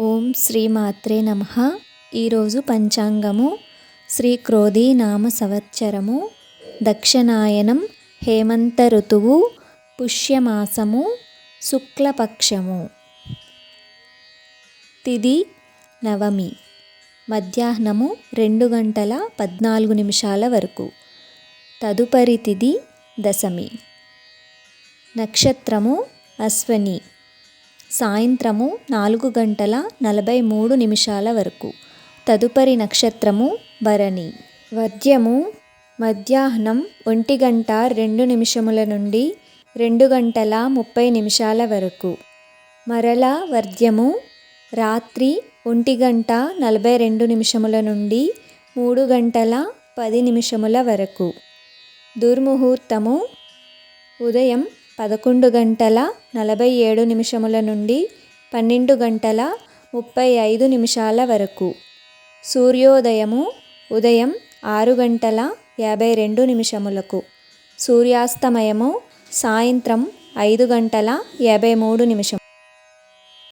ఓం శ్రీ మాత్రే నమ. ఈరోజు పంచాంగము శ్రీ క్రోధీ నామ సంవత్సరము. దక్షిణాయనం హేమంత ఋతువు పుష్యమాసము శుక్లపక్షము. తిది నవమి మధ్యాహ్నము రెండు గంటల పద్నాలుగు నిమిషాల వరకు. తదుపరి తిది దశమి నక్షత్రము అశ్వని సాయంత్రము నాలుగు గంటల నలభై మూడు నిమిషాల వరకు. తదుపరి నక్షత్రము భరణి. వద్యము మధ్యాహ్నం ఒంటి గంట రెండు నిమిషముల నుండి రెండు గంటల ముప్పై నిమిషాల వరకు. మరల వర్ధ్యము రాత్రి ఒంటి గంట నలభై రెండు నిమిషముల నుండి మూడు గంటల పది నిమిషముల వరకు. దుర్ముహూర్తము ఉదయం పదకొండు గంటల నలభై ఏడు నిమిషముల నుండి పన్నెండు గంటల ముప్పై ఐదు నిమిషాల వరకు. సూర్యోదయము ఉదయం ఆరు గంటల యాభై రెండు నిమిషములకు. సూర్యాస్తమయము సాయంత్రం ఐదు గంటల యాభై మూడు నిమిషం